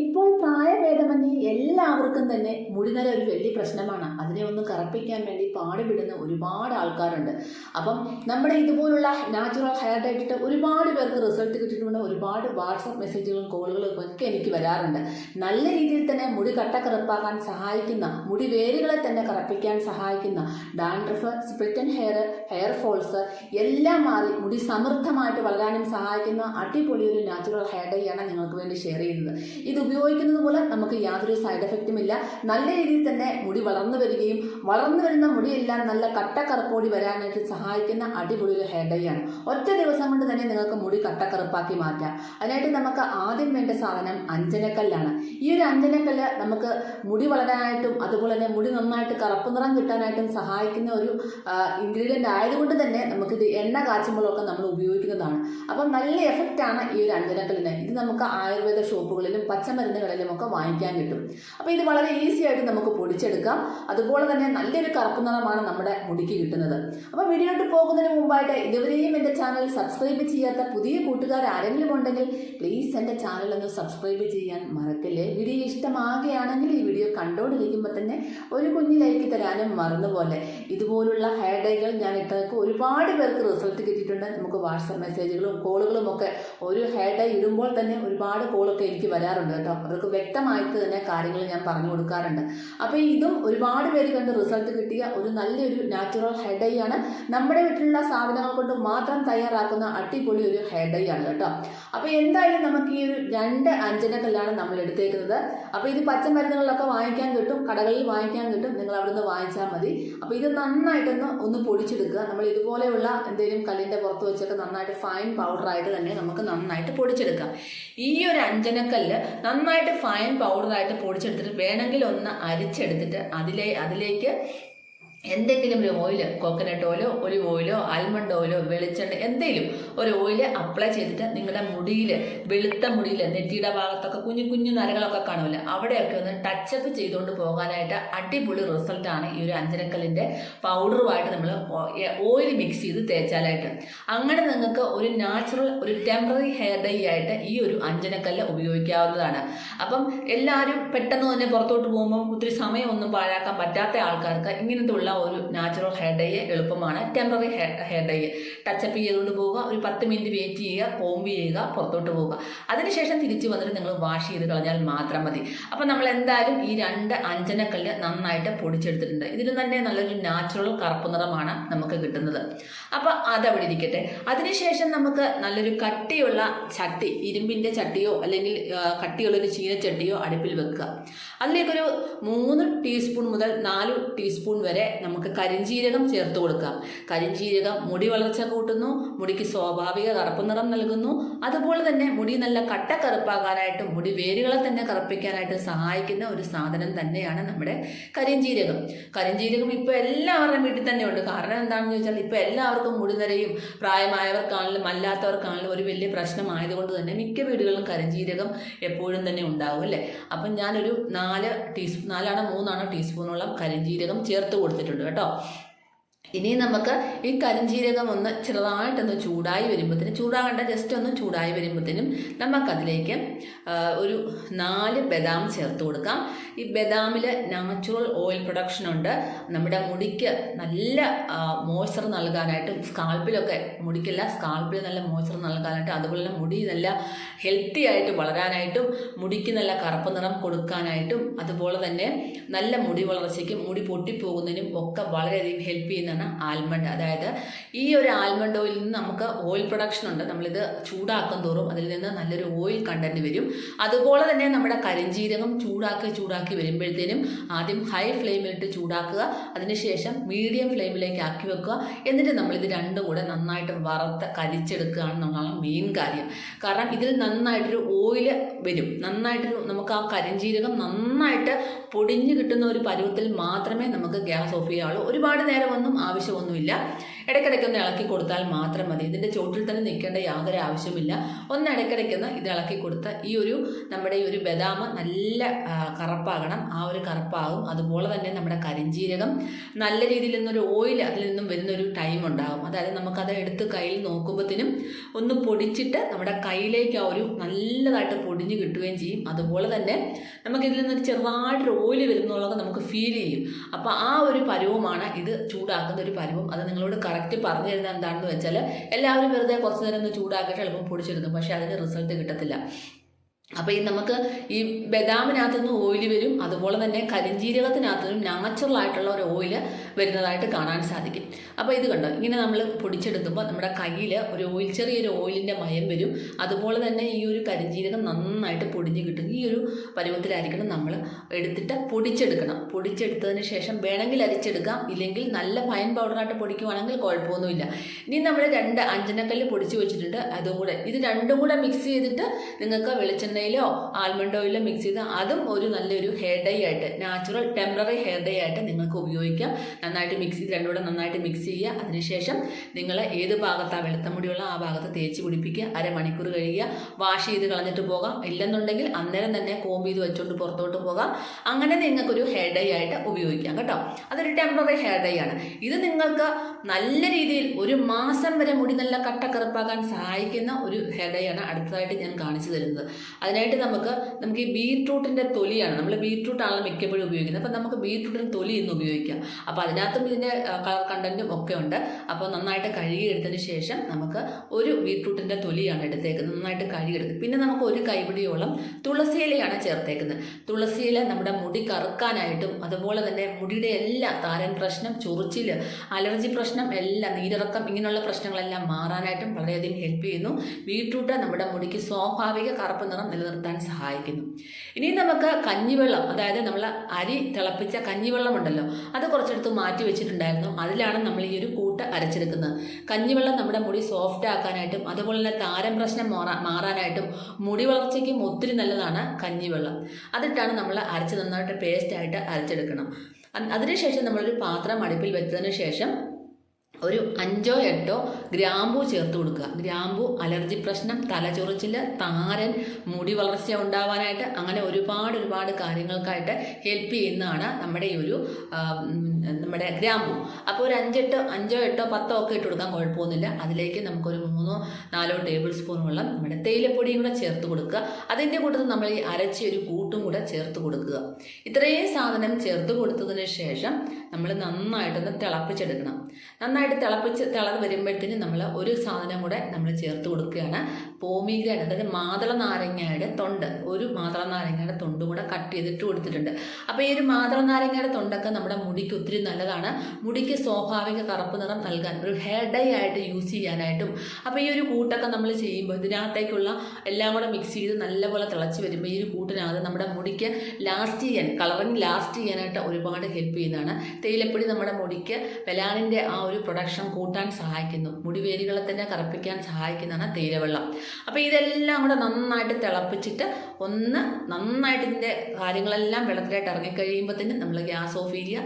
ഇപ്പോൾ പ്രായഭേദമന്യേ എല്ലാവർക്കും തന്നെ മുടിനര ഒരു വലിയ പ്രശ്നമാണ്. അതിനെ ഒന്ന് കറപ്പിക്കാൻ വേണ്ടി പാടുപെടുന്ന ഒരുപാട് ആൾക്കാരുണ്ട്. അപ്പം നമ്മുടെ ഇതുപോലുള്ള നാച്ചുറൽ ഹെയർ ഡയറ്റിട്ട് ഒരുപാട് പേർക്ക് റിസൾട്ട് കിട്ടിയിട്ടുണ്ട്. ഒരുപാട് വാട്സപ്പ് മെസ്സേജുകളും കോളുകളും ഒക്കെ എനിക്ക് വരാറുണ്ട്. നല്ല രീതിയിൽ തന്നെ മുടി കട്ട കറുപ്പാക്കാൻ സഹായിക്കുന്ന മുടി വേരുകളെ തന്നെ കറപ്പിക്കാൻ സഹായിക്കുന്ന dandruff split end hair hair falls എല്ലാം മാറി മുടി സമൃദ്ധമായിട്ട് വളരാനും സഹായിക്കുന്ന അടിപൊളി ഒരു നാച്ചുറൽ ഹെയർ ഡൈ ആണ് നിങ്ങൾക്ക് വേണ്ടി ഷെയർ ചെയ്യുന്നത്. ഇത് ഉപയോഗിക്കുന്നത് മൂലം നമുക്ക് യാതൊരു സൈഡ് എഫക്റ്റും ഇല്ല. നല്ല രീതിയിൽ തന്നെ മുടി വളർന്നു വരികയും വളർന്നു വരുന്ന മുടിയെല്ലാം നല്ല കട്ട കട്ടക്കറുപ്പോടി വരാനായിട്ട് സഹായിക്കുന്ന അടിപൊളി ഒരു ഹെയർ ഡൈ ആണ്. ഒറ്റ ദിവസം കൊണ്ട് തന്നെ നിങ്ങൾക്ക് മുടി കട്ടക്കറുപ്പാക്കി മാറ്റാം. അതിനായിട്ട് നമുക്ക് ആദ്യം വേണ്ട സാധനം അഞ്ചനക്കല്ലാണ്. ഈ ഒരു അഞ്ചനക്കല്ല് നമുക്ക് മുടി വളരാനായിട്ടും അതുപോലെ തന്നെ മുടി നന്നായിട്ട് കറുപ്പ് നിറം കിട്ടാനായിട്ടും സഹായിക്കുന്ന ഒരു ഇൻഗ്രീഡിയന്റ് ആയതുകൊണ്ട് തന്നെ നമുക്കിത് എണ്ണ കാച്ചുമ്പോഴൊക്കെ നമ്മൾ ഉപയോഗിക്കുന്നതാണ്. അപ്പം നല്ല എഫക്റ്റാണ് ഈ ഒരു അഞ്ചനക്കല്ലിന്. ഇത് നമുക്ക് ആയുർവേദ ഷോപ്പുകളിലും പച്ചമരുന്നുകളിലും ഒക്കെ വാങ്ങിക്കാൻ കിട്ടും. അപ്പോൾ ഇത് വളരെ ഈസി ആയിട്ട് നമുക്ക് പൊടിച്ചെടുക്കാം. അതുപോലെ തന്നെ നല്ലൊരു കറുപ്പ് നിറമാണ് നമ്മുടെ മുടിക്ക് കിട്ടുന്നത്. അപ്പോൾ വീഡിയോട്ട് പോകുന്നതിന് മുമ്പായിട്ട് ഇതുവരെയും എന്റെ ചാനൽ സബ്സ്ക്രൈബ് ചെയ്യാത്ത പുതിയ കൂട്ടുകാർ ആരെങ്കിലും ഉണ്ടെങ്കിൽ പ്ലീസ് എന്റെ ചാനൽ ഒന്ന് സബ്സ്ക്രൈബ് ചെയ്യാൻ മറക്കല്ലേ? വീഡിയോ ഇഷ്ടമാകുകയാണെങ്കിൽ ഈ വീഡിയോ കണ്ടുകൊണ്ടിരിക്കുമ്പോൾ തന്നെ ഒരു കുഞ്ഞു ലൈക്ക് തരാനും മറന്നുപോലെ. ഇതുപോലുള്ള ഹെയർ ഡൈകൾ ഞാൻ ഇട്ടതൊക്കെ ഒരുപാട് പേർക്ക് റിസൾട്ട് കിട്ടിയിട്ടുണ്ട്. നമുക്ക് വാട്സപ്പ് മെസ്സേജുകളും കോളുകളും ഒക്കെ ഒരു ഹെയർ ഡൈ ഇടുമ്പോൾ തന്നെ ഒരുപാട് കോളൊക്കെ എനിക്ക് വരാറുണ്ട് കേട്ടോ. അവർക്ക് വ്യക്തമായിട്ട് തന്നെ കാര്യങ്ങൾ ഞാൻ പറഞ്ഞു കൊടുക്കാറുണ്ട്. അപ്പോൾ ഇതും ഒരുപാട് പേര് കണ്ട് റിസൾട്ട് കിട്ടിയ ഒരു നല്ലൊരു നാച്ചുറൽ ഹെയർ ഡൈ ആണ്. നമ്മുടെ വീട്ടിലുള്ള സാധനങ്ങൾ കൊണ്ട് മാത്രം തയ്യാറാക്കുന്ന അടിപൊളി ഒരു ഹെയർ ഡൈ ആണ് കേട്ടോ. അപ്പോൾ എന്തായാലും നമുക്ക് ഈ ഒരു രണ്ട് കല്ലാണ് നമ്മൾ എടുത്തേക്കുന്നത്. അപ്പോൾ ഇത് പച്ചമരുന്നുകളിലൊക്കെ വാങ്ങിക്കാൻ കിട്ടും കടകളിൽ വാങ്ങിക്കാൻ കിട്ടും. നിങ്ങൾ അവിടുന്ന് വാങ്ങിച്ചാൽ മതി. അപ്പോൾ ഇത് നന്നായിട്ടൊന്ന് ഒന്ന് പൊടിച്ചെടുക്കുക. നമ്മൾ ഇതുപോലെയുള്ള എന്തെങ്കിലും കല്ലിന്റെ പുറത്ത് വെച്ചൊക്കെ നന്നായിട്ട് ഫൈൻ പൗഡർ ആയിട്ട് തന്നെ നമുക്ക് നന്നായിട്ട് പൊടിച്ചെടുക്കാം. ഈ ഒരു കല്ല് നന്നായിട്ട് ഫൈൻ പൗഡർ ആയിട്ട് പൊടിച്ചെടുത്തിട്ട് വേണമെങ്കിൽ ഒന്ന് അരിച്ചെടുത്തിട്ട് അതിലെ അതിലേക്ക് എന്തെങ്കിലും ഒരു ഓയിൽ കോക്കനട്ട് ഓയിലോ ഒലിവ് ഓയിലോ ആൽമണ്ട് ഓയിലോ വെളിച്ചെണ്ണ എന്തെങ്കിലും ഒരു ഓയിൽ അപ്ലൈ ചെയ്തിട്ട് നിങ്ങളുടെ മുടിയിൽ വെളുത്ത മുടിയിൽ നെറ്റിയുടെ ഭാഗത്തൊക്കെ കുഞ്ഞു കുഞ്ഞു നരകളൊക്കെ കാണുമല്ലോ അവിടെയൊക്കെ ഒന്ന് ടച്ചപ്പ് ചെയ്തുകൊണ്ട് പോകാനായിട്ട് അടിപൊളി റിസൾട്ടാണ് ഈ ഒരു അഞ്ചരക്കല്ലിന്റെ പൗഡറുമായിട്ട് നമ്മൾ ഓയിൽ മിക്സ് ചെയ്ത് തേച്ചാലായിട്ട്. അങ്ങനെ നിങ്ങൾക്ക് ഒരു നാച്ചുറൽ ഒരു ടെമ്പററി ഹെയർ ഡൈ ആയിട്ട് ഈ ഒരു അഞ്ചനക്കല്ല് ഉപയോഗിക്കാവുന്നതാണ്. അപ്പം എല്ലാവരും പെട്ടെന്ന് തന്നെ പുറത്തോട്ട് പോകുമ്പോൾ ഒത്തിരി സമയമൊന്നും പാഴാക്കാൻ പറ്റാത്ത ആൾക്കാർക്ക് ഇങ്ങനത്തെ ഉള്ള ഒരു നാച്ചുറൽ ഹെയർ ഡൈ എളുപ്പമാണ്. Temporary hair dye touch up ചെയ്തുകൊണ്ട് പോവുക. ഒരു പത്ത് മിനിറ്റ് വെയിറ്റ് ചെയ്യുക. കോമ്പ് ചെയ്യുക. പുറത്തോട്ട് പോവുക. അതിനുശേഷം തിരിച്ചു വന്നിട്ട് നിങ്ങൾ വാഷ് ചെയ്ത് കളഞ്ഞാൽ മാത്രം മതി. അപ്പം നമ്മൾ എന്തായാലും ഈ രണ്ട് അഞ്ചനക്കല്ല് നന്നായിട്ട് പൊടിച്ചെടുത്തിട്ടുണ്ട്. ഇതിന് തന്നെ നല്ലൊരു നാച്ചുറൽ കറുപ്പ് നിറമാണ് നമുക്ക് കിട്ടുന്നത്. അപ്പോൾ അതവിടെ ഇരിക്കട്ടെ. അതിനുശേഷം നമുക്ക് നല്ലൊരു കട്ടിയുള്ള ചട്ടി ഇരുമ്പിന്റെ ചട്ടിയോ അല്ലെങ്കിൽ കട്ടിയുള്ളൊരു ചീനച്ചട്ടിയോ അടുപ്പിൽ വെക്കുക. അതിലേക്കൊരു മൂന്ന് ടീസ്പൂൺ മുതൽ നാല് ടീസ്പൂൺ വരെ നമുക്ക് കരിഞ്ജീരകം ചേർത്ത് കൊടുക്കാം. കരിഞ്ജീരകം മുടി വളർച്ച കൂട്ടുന്നു മുടിക്ക് സ്വാഭാവിക കറുപ്പ് നിറം നൽകുന്നു. അതുപോലെ തന്നെ മുടി നല്ല കട്ട കറുപ്പാകാനായിട്ടും മുടി വേരുകളെ തന്നെ കറുപ്പിക്കാനായിട്ട് സഹായിക്കുന്ന ഒരു സാധനം തന്നെയാണ് നമ്മുടെ കരിഞ്ജീരകം കരിഞ്ജീരകം ഇപ്പോൾ എല്ലാവരുടെയും വീട്ടിൽ തന്നെ ഉണ്ട്. കാരണം എന്താണെന്ന് ചോദിച്ചാൽ ഇപ്പോൾ എല്ലാവർക്കും മുടി നിരയും പ്രായമായവർക്കാണെങ്കിലും അല്ലാത്തവർക്കാണെങ്കിലും ഒരു വലിയ പ്രശ്നമായതുകൊണ്ട് തന്നെ മിക്ക വീടുകളിലും കരിഞ്ജീരകം എപ്പോഴും തന്നെ ഉണ്ടാവും അല്ലേ? അപ്പം ഞാനൊരു നാല് ടീസ്പൂൺ നാലാണോ മൂന്നാണോ ടീസ്പൂണോളം കരിഞ്ജീരകം ചേർത്ത് കൊടുത്തിട്ടുണ്ട്. കേട്ടോ. ഇനി നമുക്ക് ഈ കരിഞ്ചീരകം ഒന്ന് ചെറുതായിട്ടൊന്ന് ചൂടായി വരുമ്പോഴത്തേനും ചൂടാകേണ്ട ജസ്റ്റ് ഒന്ന് ചൂടായി വരുമ്പോഴത്തേനും നമുക്കതിലേക്ക് ഒരു നാല് ബദാം ചേർത്ത് കൊടുക്കാം. ഈ ബദാമിൽ നാച്ചുറൽ ഓയിൽ പ്രൊഡക്ഷൻ ഉണ്ട്. നമ്മുടെ മുടിക്ക് നല്ല മോയ്സ്ചർ നൽകാനായിട്ടും സ്കാൾപ്പിലൊക്കെ മുടിക്കല്ല സ്കാൾപ്പിൽ നല്ല മോയ്സ്ചർ നൽകാനായിട്ടും അതുപോലെ തന്നെ മുടി നല്ല ഹെൽത്തി ആയിട്ട് വളരാനായിട്ടും മുടിക്ക് നല്ല കറുപ്പ് നിറം കൊടുക്കാനായിട്ടും അതുപോലെ തന്നെ നല്ല മുടി വളർച്ചയ്ക്കും മുടി പൊട്ടിപ്പോകുന്നതിനും ഒക്കെ വളരെയധികം ഹെൽപ്പ് ചെയ്യുന്നതാണ് ആൽമണ്ട്. അതായത് ഈ ഒരു ആൽമണ്ട് ഓയിലിൽ നിന്ന് നമുക്ക് ഓയിൽ പ്രൊഡക്ഷൻ ഉണ്ട്. നമ്മളിത് ചൂടാക്കും തോറും അതിൽ നിന്ന് നല്ലൊരു ഓയിൽ കണ്ടന്റ് വരും. അതുപോലെ തന്നെ നമ്മുടെ കരിഞ്ജീരകം ചൂടാക്കി ചൂടാക്കി വരുമ്പോഴത്തേനും ആദ്യം ഹൈ ഫ്ലെയിമിലിട്ട് ചൂടാക്കുക. അതിനുശേഷം മീഡിയം ഫ്ലെയിമിലേക്ക് ആക്കി വെക്കുക. എന്നിട്ട് നമ്മളിത് രണ്ടും കൂടെ നന്നായിട്ട് വറുത്ത് കരിച്ചെടുക്കുക എന്നുള്ളതാണ് മെയിൻ കാര്യം. കാരണം ഇതിൽ നന്നായിട്ടൊരു ഓയിൽ വരും. നന്നായിട്ട് നമുക്ക് ആ കരിഞ്ജീരകം നന്നായിട്ട് പൊടിഞ്ഞു കിട്ടുന്ന ഒരു പരുവത്തിൽ മാത്രമേ നമുക്ക് ഗ്യാസ് ഓഫ് ചെയ്യാവുള്ളൂ. ഒരുപാട് നേരമൊന്നും ആവശ്യമൊന്നുമില്ല. ഇടയ്ക്കിടയ്ക്കൊന്ന് ഇളക്കി കൊടുത്താൽ മാത്രം മതി. ഇതിന്റെ ചോട്ടിൽ തന്നെ നിൽക്കേണ്ട യാതൊരു ആവശ്യമില്ല ഒന്ന് ഇടയ്ക്കിടയ്ക്കൊന്ന് ഇത് ഇളക്കി കൊടുത്ത് ഈ ഒരു നമ്മുടെ ഈ ഒരു ബദാമ നല്ല കറുപ്പാകണം. ആ ഒരു കറുപ്പാകും. അതുപോലെ തന്നെ നമ്മുടെ കരിഞ്ജീരകം നല്ല രീതിയിൽ നിന്നൊരു ഓയിൽ അതിൽ നിന്നും വരുന്നൊരു ടൈം ഉണ്ടാകും. അതായത് നമുക്കത് എടുത്ത് കയ്യിൽ നോക്കുമ്പോഴത്തേനും ഒന്ന് പൊടിച്ചിട്ട് നമ്മുടെ കയ്യിലേക്ക് ആ ഒരു നല്ലതായിട്ട് പൊടി പൊടിഞ്ഞ് കിട്ടുകയും ചെയ്യും. അതുപോലെ തന്നെ നമുക്കിതിൽ നിന്നൊരു നിന്ന് ചെറുതായിട്ടൊരു ഓയിൽ വരുന്നുള്ളത് നമുക്ക് ഫീൽ ചെയ്യും. അപ്പോൾ ആ ഒരു പരുവമാണ് ഇത് ചൂടാക്കുന്ന ഒരു പരുവം. അത് നിങ്ങളോട് കറക്റ്റ് പറഞ്ഞു തരുന്നത് എന്താണെന്ന് വെച്ചാൽ എല്ലാവരും വെറുതെ കുറച്ച് നേരം ഒന്ന് ചൂടാക്കിയിട്ട് എളുപ്പം പൊടിച്ചിരുന്നു പക്ഷേ അതിന് റിസൾട്ട് കിട്ടത്തില്ല. അപ്പോൾ ഈ നമുക്ക് ഈ ബദാമിനകത്തു നിന്ന് ഓയിൽ വരും അതുപോലെ തന്നെ കരിഞ്ജീരകത്തിനകത്തു നിന്നും നാച്ചുറൽ ആയിട്ടുള്ള ഒരു ഓയിൽ വരുന്നതായിട്ട് കാണാൻ സാധിക്കും. അപ്പോൾ ഇത് കണ്ടോ? ഇങ്ങനെ നമ്മൾ പൊടിച്ചെടുക്കുമ്പോൾ നമ്മുടെ കയ്യിൽ ഒരു ഓയിൽ ചെറിയൊരു ഓയിലിന്റെ മയം വരും. അതുപോലെ തന്നെ ഈ ഒരു കരിഞ്ജീരകം നന്നായിട്ട് പൊടിഞ്ഞ് കിട്ടും. ഈ ഒരു പരുവത്തിലായിരിക്കണം നമ്മൾ എടുത്തിട്ട് പൊടിച്ചെടുക്കണം. പൊടിച്ചെടുത്തതിന് ശേഷം വേണമെങ്കിൽ അരിച്ചെടുക്കാം. ഇല്ലെങ്കിൽ നല്ല ഫൈൻ പൗഡറായിട്ട് പൊടിക്കുവാണെങ്കിൽ കുഴപ്പമൊന്നുമില്ല. ഇനി നമ്മൾ രണ്ട് അഞ്ചനക്കല്ല് പൊടിച്ച് വെച്ചിട്ടുണ്ട്. അതും കൂടെ. ഇത് രണ്ടും കൂടെ മിക്സ് ചെയ്തിട്ട് നിങ്ങൾക്ക് വെളിച്ചെണ്ണയിലോ ആൽമണ്ട് ഓയിലോ മിക്സ് ചെയ്ത് അതും ഒരു നല്ലൊരു ഹെയർ ഡൈ ആയിട്ട് നാച്ചുറൽ ടെമ്പററി ഹെയർ ഡൈ ആയിട്ട് നിങ്ങൾക്ക് ഉപയോഗിക്കാം. നന്നായിട്ട് മിക്സ് ചെയ്ത് രണ്ടുകൂടെ നന്നായിട്ട് മിക്സ് ചെയ്യുക. അതിനുശേഷം നിങ്ങൾ ഏത് ഭാഗത്താണ് വെളുത്ത മുടിയുള്ള ആ ഭാഗത്ത് തേച്ച് പിടിപ്പിക്കുക. അരമണിക്കൂർ കഴിയുക. വാഷ് ചെയ്ത് കളഞ്ഞിട്ട് പോകാം. ഇല്ലെന്നുണ്ടെങ്കിൽ അന്നേരം തന്നെ കോമ്പ് ചെയ്ത് വെച്ചുകൊണ്ട് പുറത്തോട്ട് പോകാം. അങ്ങനെ നിങ്ങൾക്കൊരു ഹെയർ ഡൈ ആയിട്ട് ഉപയോഗിക്കാം കേട്ടോ. അതൊരു ടെമ്പററി ഹെയർ ഡൈ ആണ്. ഇത് നിങ്ങൾക്ക് നല്ല രീതിയിൽ ഒരു മാസം വരെ മുടി നല്ല കട്ടക്കറുപ്പാക്കാൻ സഹായിക്കുന്ന ഒരു ഹെയർ ഡൈ ആണ് അടുത്തതായിട്ട് ഞാൻ കാണിച്ചു തരുന്നത്. അതിനായിട്ട് നമുക്ക് നമുക്ക് ഈ ബീട്രൂട്ടിന്റെ തൊലിയാണ് നമ്മൾ ബീട്രൂട്ടാണല്ലോ മിക്കപ്പോഴും ഉപയോഗിക്കുന്നത്. അപ്പോൾ നമുക്ക് ബീട്രൂട്ടിന്റെ തൊലി ഇന്ന് ഉപയോഗിക്കാം. അപ്പോൾ അതിനകത്തും ഇതിന്റെ കളർ കണ്ടന്റും ഒക്കെ ഉണ്ട്. അപ്പോൾ നന്നായിട്ട് കഴുകിയെടുത്തതിന് ശേഷം നമുക്ക് ഒരു ബീട്രൂട്ടിന്റെ തൊലിയാണ് എടുത്തേക്കുന്നത്. നന്നായിട്ട് കഴുകിയെടുത്ത്. പിന്നെ നമുക്ക് ഒരു കൈപിടിയോളം തുളസിയിലയാണ് ചേർത്തേക്കുന്നത്. തുളസിയില നമ്മുടെ മുടി കറുക്കാനായിട്ടും അതുപോലെ തന്നെ മുടിയുടെ എല്ലാ താരൻ പ്രശ്നം ചൊറിച്ചിൽ അലർജി പ്രശ്നം എല്ലാം നീരിറക്കം ഇങ്ങനെയുള്ള പ്രശ്നങ്ങളെല്ലാം മാറാനായിട്ടും വളരെയധികം ഹെൽപ്പ് ചെയ്യുന്നു. ബീട്രൂട്ട് നമ്മുടെ മുടിക്ക് സ്വാഭാവിക കറുപ്പ് നിറം നിലനിർത്താൻ സഹായിക്കുന്നു. ഇനി നമുക്ക് കഞ്ഞിവെള്ളം അതായത് നമ്മൾ അരി തിളപ്പിച്ച കഞ്ഞിവെള്ളം ഉണ്ടല്ലോ അത് കുറച്ചെടുത്ത് മാറ്റി വെച്ചിട്ടുണ്ടായിരുന്നു. അതിലാണ് നമ്മൾ ഈ ഒരു കൂട്ട് അരച്ചെടുക്കുന്നത്. കഞ്ഞിവെള്ളം നമ്മുടെ മുടി സോഫ്റ്റ് ആക്കാനായിട്ടും അതുപോലെ തന്നെ താരം പ്രശ്നം മാറാ മാറാനായിട്ടും മുടി വളർച്ചയ്ക്കും ഒത്തിരി നല്ലതാണ് കഞ്ഞിവെള്ളം. അതിട്ടാണ് നമ്മൾ അരച്ച് നന്നായിട്ട് പേസ്റ്റായിട്ട് അരച്ചെടുക്കണം. അതിനുശേഷം നമ്മളൊരു പാത്രം അടുപ്പിൽ വെച്ചതിന് ശേഷം ഒരു അഞ്ചോ എട്ടോ ഗ്രാമ്പു ചേർത്ത് കൊടുക്കുക. ഗ്രാമ്പു അലർജി പ്രശ്നം തലചൊറിച്ചിൽ താരൻ മുടി വളർച്ച ഉണ്ടാവാനായിട്ട് അങ്ങനെ ഒരുപാട് ഒരുപാട് കാര്യങ്ങൾക്കായിട്ട് ഹെൽപ്പ് ചെയ്യുന്നതാണ് നമ്മുടെ ഈ ഒരു നമ്മുടെ ഗ്രാമ്പു. അപ്പോൾ ഒരു അഞ്ചെട്ടോ അഞ്ചോ എട്ടോ പത്തോ ഒക്കെ ഇട്ട് കൊടുക്കാൻ കുഴപ്പമൊന്നുമില്ല. അതിലേക്ക് നമുക്കൊരു മൂന്നോ നാലോ ടേബിൾ സ്പൂൺ വെള്ളം നമ്മുടെ തേയിലപ്പൊടിയും കൂടെ ചേർത്ത് കൊടുക്കുക. അതിന്റെ കൂട്ടത്തിൽ നമ്മൾ ഈ അരച്ച ഒരു കൂട്ടും കൂടെ ചേർത്ത് കൊടുക്കുക. ഇത്രയും സാധനം ചേർത്ത് കൊടുത്തതിന് ശേഷം നമ്മൾ നന്നായിട്ടൊന്ന് തിളപ്പിച്ചെടുക്കണം. നന്നായിട്ട് തിളപ്പിച്ച് തിളന്ന് വരുമ്പോഴത്തേന് നമ്മൾ ഒരു സാധനം കൂടെ നമ്മൾ ചേർത്ത് കൊടുക്കുകയാണ്. പോമിഗ്രാൻ അതായത് മാതള നാരങ്ങയുടെ തൊണ്ട്. ഒരു മാതള നാരങ്ങയുടെ തൊണ്ടും കൂടെ കട്ട് ചെയ്തിട്ട് കൊടുത്തിട്ടുണ്ട്. അപ്പോൾ ഈ ഒരു മാതള നാരങ്ങയുടെ തൊണ്ടൊക്കെ നമ്മുടെ മുടിക്ക് ഒത്തിരി നല്ലതാണ്. മുടിക്ക് സ്വാഭാവിക കറുപ്പ് നിറം നൽകാൻ ഒരു ഹെയർ ഡൈ ആയിട്ട് യൂസ് ചെയ്യാനായിട്ടും. അപ്പോൾ ഈ ഒരു കൂട്ടൊക്കെ നമ്മൾ ചെയ്യുമ്പോൾ ഇതിനകത്തേക്കുള്ള എല്ലാം കൂടെ മിക്സ് ചെയ്ത് നല്ലപോലെ തിളച്ച് വരുമ്പോൾ ഈ ഒരു കൂട്ടിനകത്ത് നമ്മുടെ മുടിക്ക് ലാസ്റ്റ് ചെയ്യാൻ കളറിങ് ലാസ്റ്റ് ചെയ്യാനായിട്ട് ഒരുപാട് ഹെൽപ്പ് ചെയ്യുന്നതാണ്. തേയിലപ്പൊടി നമ്മുടെ മുടിക്ക് മെലാനിന്റെ ആ ഒരു പ്രൊഡക്ഷൻ കൂട്ടാൻ സഹായിക്കുന്നു. മുടിവേരുകളെ തന്നെ കറുപ്പിക്കാൻ സഹായിക്കുന്നതാണ് തേയിലവെള്ളം. അപ്പോൾ ഇതെല്ലാം കൂടെ നന്നായിട്ട് തിളപ്പിച്ചിട്ട് ഒന്ന് നന്നായിട്ട് ഇതിന്റെ കാര്യങ്ങളെല്ലാം വെള്ളത്തിലായിട്ട് ഇറങ്ങിക്കഴിയുമ്പോൾ തന്നെ നമ്മൾ ഗ്യാസ് ഓഫ് ചെയ്യുക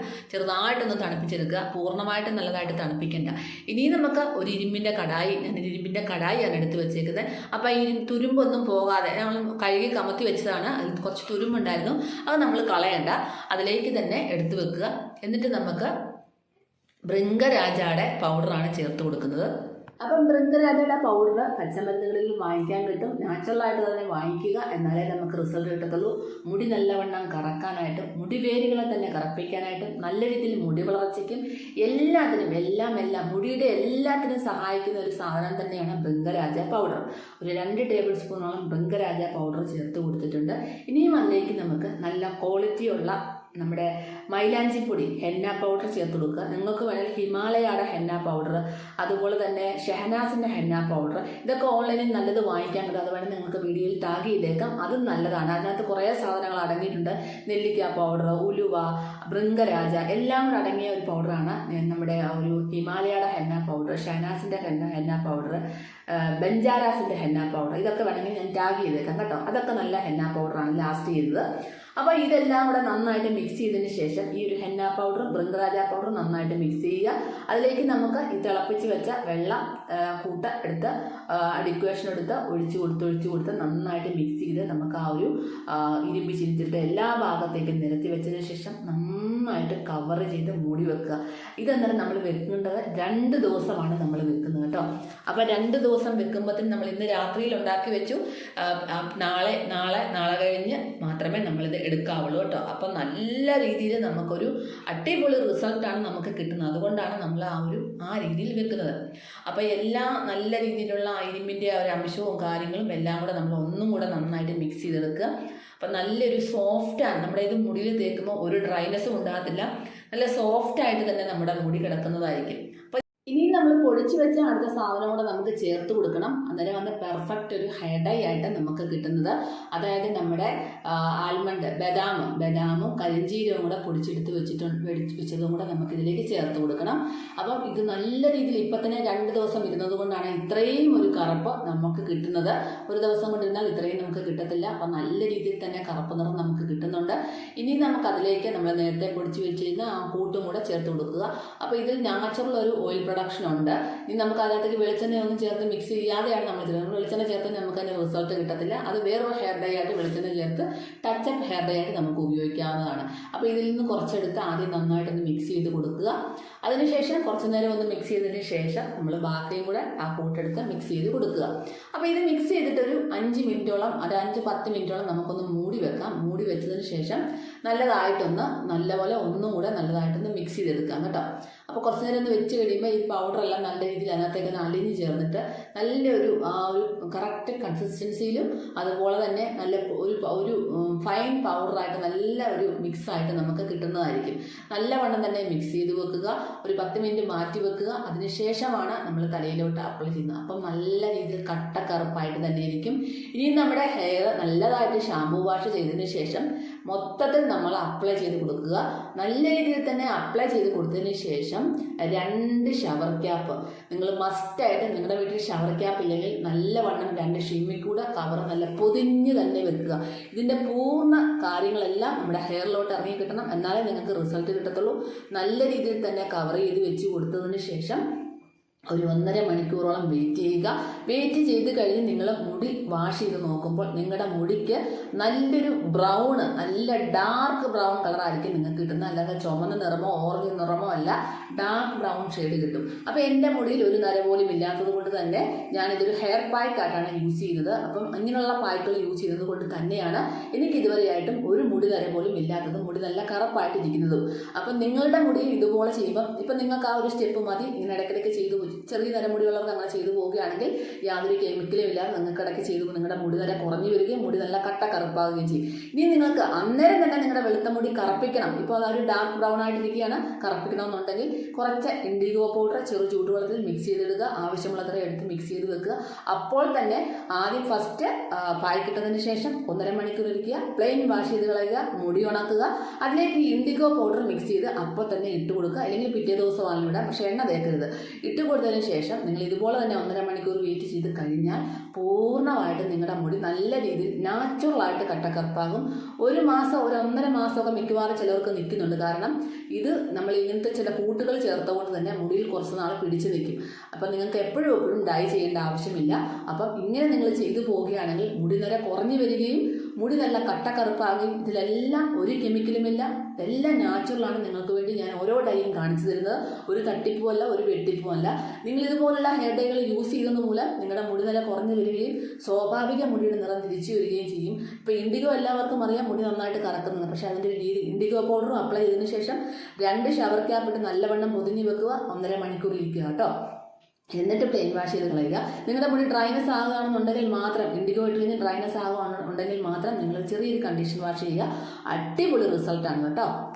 ചെറുതായിട്ടൊന്ന് തണുപ്പിച്ചെടുക്കുക. പൂർണമായിട്ട് നല്ലതായിട്ട് തണുപ്പിക്കേണ്ട. ഇനി നമുക്ക് ഒരു ഇരുമ്പിന്റെ കടായി ഞാൻ ഇരുമ്പിന്റെ കടായിയാണ് എടുത്ത് വെച്ചേക്കുന്നത്. അപ്പോൾ ഈ തുരുമ്പൊന്നും പോകാതെ നമ്മൾ കഴുകി കമത്തി വെച്ചതാണ്. അതിൽ കുറച്ച് തുരുമ്പുണ്ടായിരുന്നു. അത് നമ്മൾ കളയണ്ട. അതിലേക്ക് തന്നെ എടുത്ത് വെക്കുക. എന്നിട്ട് നമുക്ക് ഭൃംഗരാജയുടെ പൗഡറാണ് ചേർത്ത് കൊടുക്കുന്നത്. അപ്പം ബൃങ്കരാജയുടെ പൗഡർ പച്ചമരുന്നുകളിൽ വാങ്ങിക്കാൻ കിട്ടും. നാച്ചുറലായിട്ട് തന്നെ വാങ്ങിക്കുക എന്നാലേ നമുക്ക് റിസൾട്ട് കിട്ടത്തുള്ളൂ. മുടി നല്ലവണ്ണം കറക്കാനായിട്ടും മുടി വേരുകളെ തന്നെ കറപ്പിക്കാനായിട്ടും നല്ല രീതിയിൽ മുടി വളർച്ചയ്ക്കും എല്ലാത്തിനും എല്ലാം എല്ലാം മുടിയുടെ എല്ലാത്തിനും സഹായിക്കുന്ന ഒരു സാധനം തന്നെയാണ് ബൃങ്കരാജ പൗഡർ. ഒരു രണ്ട് ടേബിൾ സ്പൂണോളം ബൃങ്കരാജ പൗഡർ ചേർത്ത് കൊടുത്തിട്ടുണ്ട്. ഇനിയും അതിലേക്ക് നമുക്ക് നല്ല ക്വാളിറ്റിയുള്ള നമ്മുടെ മൈലാഞ്ചി പൊടി ഹെന്ന പൗഡർ ചേർത്ത് കൊടുക്കുക. നിങ്ങൾക്ക് വേണമെങ്കിൽ ഹിമാലയയുടെ ഹെന്ന പൗഡർ അതുപോലെ തന്നെ ഷെഹനാസിന്റെ ഹെന്ന പൗഡർ ഇതൊക്കെ ഓൺലൈനിൽ നല്ലത് വാങ്ങിക്കാൻ കിട്ടും അത് വേണമെങ്കിൽ നിങ്ങൾക്ക് വീഡിയോയിൽ ടാഗ് ചെയ്തേക്കാം. അതും നല്ലതാണ്. അതിനകത്ത് കുറേ സാധനങ്ങൾ അടങ്ങിയിട്ടുണ്ട്. നെല്ലിക്ക പൗഡർ ഉലുവ ബൃങ്കരാജ എല്ലാം കൂടെ അടങ്ങിയ ഒരു പൗഡറാണ് നമ്മുടെ ഒരു ഹിമാലയയുടെ ഹെന്ന പൗഡർ ഷെഹനാസിന്റെ ഹെന്ന ഹെന്ന പൗഡർ ബെഞ്ചാരാസിന്റെ ഹെന്ന പൗഡർ ഇതൊക്കെ വേണമെങ്കിൽ ഞാൻ ടാഗ് ചെയ്തേക്കാം കേട്ടോ. അതൊക്കെ നല്ല ഹെന്ന പൗഡറാണ് ലാസ്റ്റ് ചെയ്തത്. അപ്പോൾ ഇതെല്ലാം കൂടെ നന്നായിട്ട് മിക്സ് ചെയ്തതിന് ശേഷം ഈ ഒരു ഹെന്ന പൗഡറും ബൃങ്കരാജ പൗഡറും നന്നായിട്ട് മിക്സ് ചെയ്യുക. അതിലേക്ക് നമുക്ക് ഈ തിളപ്പിച്ച് വെച്ച വെള്ളം കൂട്ട എടുത്ത് അഡിക്വേഷൻ എടുത്ത് ഒഴിച്ച് കൊടുത്ത് ഒഴിച്ച് കൊടുത്ത് നന്നായിട്ട് മിക്സ് ചെയ്ത് നമുക്ക് ആ ഒരു ഇരുമ്പി ചിരിച്ചിട്ട് എല്ലാ ഭാഗത്തേക്കും നിരത്തി വെച്ചതിന് ശേഷം നന്നായിട്ട് കവർ ചെയ്ത് മൂടി വെക്കുക. ഇതന്നേരം നമ്മൾ വെക്കേണ്ടത് രണ്ട് ദിവസമാണ് നമ്മൾ വെക്കുന്നത് കേട്ടോ. അപ്പോൾ രണ്ട് ദിവസം വെക്കുമ്പോഴത്തേന് നമ്മൾ ഇന്ന് രാത്രിയിൽ ഉണ്ടാക്കി വെച്ചു. നാളെ നാളെ നാളെ കഴിഞ്ഞ് മാത്രമേ നമ്മളിത് എടുക്കാവുള്ളൂ കേട്ടോ. അപ്പം നല്ല രീതിയിൽ നമുക്കൊരു അടിപൊളി റിസൾട്ടാണ് നമുക്ക് കിട്ടുന്നത്. അതുകൊണ്ടാണ് നമ്മൾ ആ ഒരു ആ രീതിയിൽ വെക്കുന്നത്. അപ്പോൾ എല്ലാ നല്ല രീതിയിലുള്ള അരിമ്പിന്റെ ഒരു അംശവും കാര്യങ്ങളും എല്ലാം കൂടെ നമ്മൾ ഒന്നും കൂടെ നന്നായിട്ട് മിക്സ് ചെയ്തെടുക്കുക. അപ്പം നല്ലൊരു സോഫ്റ്റാണ് നമ്മുടെ ഇത് മുടിയിൽ തേക്കുമ്പോൾ ഒരു ഡ്രൈനെസ്സും ഉണ്ടാകത്തില്ല. നല്ല സോഫ്റ്റായിട്ട് തന്നെ നമ്മുടെ മുടി കിടക്കുന്നതായിരിക്കും. പൊടിച്ചു വെച്ച അടുത്ത സാധനം കൂടെ നമുക്ക് ചേർത്ത് കൊടുക്കണം. അന്നേരം വന്ന് പെർഫെക്റ്റ് ഒരു ഹെഡൈ ആയിട്ട് നമുക്ക് കിട്ടുന്നത്. അതായത് നമ്മുടെ ആൽമണ്ട് ബദാം ബദാമും കരിഞ്ചീരവും കൂടെ പൊടിച്ചെടുത്ത് വെച്ചിട്ടുണ്ട് വെച്ചതും കൂടെ നമുക്ക് ഇതിലേക്ക് ചേർത്ത് കൊടുക്കണം. അപ്പം ഇത് നല്ല രീതിയിൽ ഇപ്പം തന്നെ രണ്ട് ദിവസം ഇരുന്നത് കൊണ്ടാണ് ഇത്രയും ഒരു കറുപ്പ് നമുക്ക് കിട്ടുന്നത്. ഒരു ദിവസം കൊണ്ടിരുന്നാൽ ഇത്രയും നമുക്ക് കിട്ടത്തില്ല. അപ്പം നല്ല രീതിയിൽ തന്നെ കറുപ്പ് നിറം നമുക്ക് കിട്ടുന്നുണ്ട്. ഇനി നമുക്ക് അതിലേക്ക് നമ്മൾ നേരത്തെ പൊടിച്ച് വെച്ചിരുന്ന ആ കൂട്ടും കൂടെ ചേർത്ത് കൊടുക്കുക. അപ്പോൾ ഇതിൽ നാച്ചുറൽ ഒരു ഓയിൽ പ്രൊഡക്ഷൻ ഉണ്ട്. ഇനി നമുക്ക് അതിനകത്തേക്ക് വെളിച്ചെണ്ണ ഒന്നും ചേർത്ത് മിക്സ് ചെയ്യാതെയാണ് നമ്മൾ ചെയ്യുന്നത് വെളിച്ചെണ്ണ ചേർത്ത് നമുക്ക് അതിന് റിസൾട്ട് കിട്ടത്തില്ല. അത് വേറൊരു ഹെയർ ഡൈ ആയിട്ട് വെളിച്ചെണ്ണ ചേർത്ത് ടച്ച് അപ്പ് ഹെയർ ഡൈ ആയിട്ട് നമുക്ക് ഉപയോഗിക്കാവുന്നതാണ്. അപ്പോൾ ഇതിൽ നിന്ന് കുറച്ചെടുത്ത് ആദ്യം നന്നായിട്ടൊന്ന് മിക്സ് ചെയ്ത് കൊടുക്കുക. അതിനുശേഷം കുറച്ച് നേരം ഒന്ന് മിക്സ് ചെയ്തതിന് ശേഷം നമ്മൾ ബാക്കിയും കൂടെ ആ കൂട്ടെടുത്ത് മിക്സ് ചെയ്ത് കൊടുക്കുക. അപ്പോൾ ഇത് മിക്സ് ചെയ്തിട്ട് ഒരു അഞ്ച് മിനിറ്റോളം ഒരു അഞ്ച് പത്ത് മിനിറ്റോളം നമുക്കൊന്ന് മൂടി വെക്കാം. മൂടി വെച്ചതിന് ശേഷം നല്ലതായിട്ടൊന്ന് നല്ലപോലെ ഒന്നും കൂടെ നല്ലതായിട്ടൊന്ന് മിക്സ് ചെയ്തെടുക്കാം കേട്ടോ. അപ്പോൾ കുറച്ച് നേരം ഒന്ന് വെച്ച് കഴിയുമ്പോൾ ഈ പൗഡറെല്ലാം നല്ല രീതിയിൽ അതിനകത്തേക്ക് ഒന്ന് അലിഞ്ഞ് ചേർന്നിട്ട് നല്ലൊരു ആ ഒരു കറക്റ്റ് കൺസിസ്റ്റൻസിയിലും അതുപോലെ തന്നെ നല്ല ഒരു ഒരു ഫൈൻ പൗഡറായിട്ട് നല്ല ഒരു മിക്സായിട്ട് നമുക്ക് കിട്ടുന്നതായിരിക്കും. നല്ലവണ്ണം തന്നെ മിക്സ് ചെയ്ത് വെക്കുക. ഒരു പത്ത് മിനിറ്റ് മാറ്റി വെക്കുക. അതിനുശേഷമാണ് നമ്മൾ തലയിലോട്ട് അപ്ലൈ ചെയ്യുന്നത്. അപ്പം നല്ല രീതിയിൽ കട്ട കറുപ്പായിട്ട് തന്നെ ഇരിക്കും. ഇനി നമ്മുടെ ഹെയർ നല്ലതായിട്ട് ഷാമ്പൂ വാഷ് ചെയ്തതിന് ശേഷം മൊത്തത്തിൽ നമ്മൾ അപ്ലൈ ചെയ്ത് കൊടുക്കുക. നല്ല രീതിയിൽ തന്നെ അപ്ലൈ ചെയ്ത് കൊടുത്തതിന് ശേഷം രണ്ട് ഷവർ ക്യാപ്പ് നിങ്ങൾ മസ്റ്റായിട്ട് നിങ്ങളുടെ വീട്ടിൽ ഷവർ ക്യാപ്പ് ഇല്ലെങ്കിൽ നല്ലവണ്ണം രണ്ട് ഷിമ്മിൽ കൂടെ കവർ നല്ല പൊതിഞ്ഞ് തന്നെ വെക്കുക. ഇതിന്റെ പൂർണ കാര്യങ്ങളെല്ലാം നമ്മുടെ ഹെയറിലോട്ട് ഇറങ്ങി കിട്ടണം. എന്നാലേ നിങ്ങൾക്ക് റിസൾട്ട് കിട്ടത്തുള്ളൂ. നല്ല രീതിയിൽ തന്നെ കവർ ചെയ്ത് വെച്ച് കൊടുത്തതിന് ശേഷം ഒരു ഒന്നര മണിക്കൂറോളം വെയിറ്റ് ചെയ്യുക. വെയിറ്റ് ചെയ്ത് കഴിഞ്ഞ് നിങ്ങൾ മുടി വാഷ് ചെയ്ത് നോക്കുമ്പോൾ നിങ്ങളുടെ മുടിക്ക് നല്ലൊരു ബ്രൗൺ നല്ല ഡാർക്ക് ബ്രൗൺ കളറായിരിക്കും നിങ്ങൾക്ക് കിട്ടുന്നത്. അല്ലാതെ ചുമന്ന നിറമോ ഓറഞ്ച് നിറമോ അല്ല ഡാർക്ക് ബ്രൗൺ ഷെയ്ഡ് കിട്ടും. അപ്പോൾ എന്റെ മുടിയിൽ ഒരു നര പോലും ഇല്ലാത്തത് കൊണ്ട് തന്നെ ഞാനിതൊരു ഹെയർ പാക്ക് ആയിട്ടാണ് യൂസ് ചെയ്തത് അപ്പം ഇങ്ങനെയുള്ള പാക്കുകൾ യൂസ് ചെയ്തത് കൊണ്ട് തന്നെയാണ് എനിക്ക് ഇതുവരെയായിട്ടും ഒരു മുടി നര പോലും ഇല്ലാത്തതും മുടി നല്ല കറുപ്പായിട്ടിരിക്കുന്നതും. അപ്പം നിങ്ങളുടെ മുടിയിൽ ഇതുപോലെ ചെയ്യുമ്പോൾ ഇപ്പം നിങ്ങൾക്ക് ആ ഒരു സ്റ്റെപ്പ് മതി. ഇങ്ങനെ ഇടയ്ക്കിടയ്ക്ക് ചെയ്തു. ചെറിയ തലമുടിയുള്ളവർക്ക് അങ്ങനെ ചെയ്തു പോവുകയാണെങ്കിൽ യാതൊരു കെമിക്കലും ഇല്ല നിങ്ങൾക്ക് ഇടയ്ക്ക് ചെയ്തു നിങ്ങളുടെ മുടി വരെ കുറഞ്ഞു വരികയും മുടി നല്ല കട്ട കറുപ്പാവുകയും ചെയ്യും. ഇനി നിങ്ങൾക്ക് അന്നേരം തന്നെ നിങ്ങളുടെ വെളുത്ത മുടി കറുപ്പിക്കണം. ഇപ്പോൾ അതൊരു ഡാർക്ക് ബ്രൗൺ ആയിട്ടിരിക്കുകയാണ്. കറുപ്പിക്കണമെന്നുണ്ടെങ്കിൽ കുറച്ച് ഇൻഡിഗോ പൗഡർ ചെറു ചൂടുവെള്ളത്തിൽ മിക്സ് ചെയ്തിടുക. ആവശ്യമുള്ളത്ര എടുത്ത് മിക്സ് ചെയ്ത് വെക്കുക. അപ്പോൾ തന്നെ ആദ്യം ഫസ്റ്റ് പായി കിട്ടുന്നതിന് ശേഷം ഒന്നര മണിക്കൂർ ഇരിക്കുക. പ്ലെയിൻ വാഷ് ചെയ്ത് കളയുക. മുടി ഉണക്കുക. അതിലേക്ക് ഇൻഡിഗോ പൗഡർ മിക്സ് ചെയ്ത് അപ്പോൾ തന്നെ ഇട്ട് കൊടുക്കുക. അല്ലെങ്കിൽ പിറ്റേ ദിവസമാണ് ഇടാം പക്ഷേ എണ്ണ തേക്കരുത്. ഇട്ട് കൊടുത്തതിന് ശേഷം നിങ്ങൾ ഇതുപോലെ തന്നെ ഒന്നര മണിക്കൂർ വെയിറ്റ് ചെയ്ത് കഴിഞ്ഞാൽ പൂർണമായിട്ട് നിങ്ങളുടെ മുടി നല്ല രീതിയിൽ നാച്ചുറലായിട്ട് കട്ടക്കറുപ്പാകും ഒരു മാസം ഒരു ഒന്നര മാസമൊക്കെ മിക്കവാറും ചിലവർക്ക് നിൽക്കുന്നുണ്ട്. കാരണം ഇത് നമ്മൾ ഇങ്ങനത്തെ ചില കൂട്ടുകൾ ചേർത്തുകൊണ്ട് തന്നെ മുടിയിൽ കുറച്ച് നാൾ പിടിച്ചു നിൽക്കും. അപ്പം നിങ്ങൾക്ക് എപ്പോഴും എപ്പോഴും ഡൈ ചെയ്യേണ്ട ആവശ്യമില്ല. അപ്പം ഇങ്ങനെ നിങ്ങൾ ചെയ്തു പോവുകയാണെങ്കിൽ മുടി നിര കുറഞ്ഞു വരികയും മുടി നല്ല കട്ടക്കറുപ്പാകുകയും ഇതിലെല്ലാം ഒരു കെമിക്കലുമില്ല. എല്ലാം നാച്ചുറലാണ് നിങ്ങൾക്ക് വേണ്ടി ഞാൻ ഓരോ ഡൈയും കാണിച്ചു തരുന്നത്. ഒരു തട്ടിപ്പുമല്ല ഒരു വെട്ടിപ്പുമല്ല. നിങ്ങൾ ഇതുപോലുള്ള ഹെയർ ഡൈകൾ യൂസ് ചെയ്യുന്നത് മൂലം നിങ്ങളുടെ മുടി നില കുറഞ്ഞു വരികയും സ്വാഭാവിക മുടിയുടെ നിറം തിരിച്ചു വരികയും ചെയ്യും. ഇപ്പോൾ ഇൻഡിഗോ എല്ലാവർക്കും അറിയാം മുടി നന്നായിട്ട് കറക്കുന്നത് പക്ഷേ അതിന്റെ ഒരു രീതി ഇൻഡിഗോ പൗഡറും അപ്ലൈ ചെയ്തതിന് ശേഷം രണ്ട് ഷവർ ക്യാപ്പ് ഇട്ട് നല്ലവണ്ണം പൊതിഞ്ഞ് വെക്കുക. ഒന്നര മണിക്കൂർ ഇരിക്കുക കേട്ടോ. എന്നിട്ട് പ്ലെയിൻ വാഷ് ചെയ്ത് കളയുക. നിങ്ങളുടെ മുടി ഡ്രൈനസ് ആകുകയാണെന്നുണ്ടെങ്കിൽ മാത്രം ഇൻഡിഗോ ഇട്ട് കഴിഞ്ഞ് ഡ്രൈനസ് ആകുകയാണെന്നുണ്ടെങ്കിൽ മാത്രം നിങ്ങൾ ചെറിയൊരു കണ്ടീഷൻ വാഷ് ചെയ്യുക. അടിപൊളി റിസൾട്ടാണ് കേട്ടോ.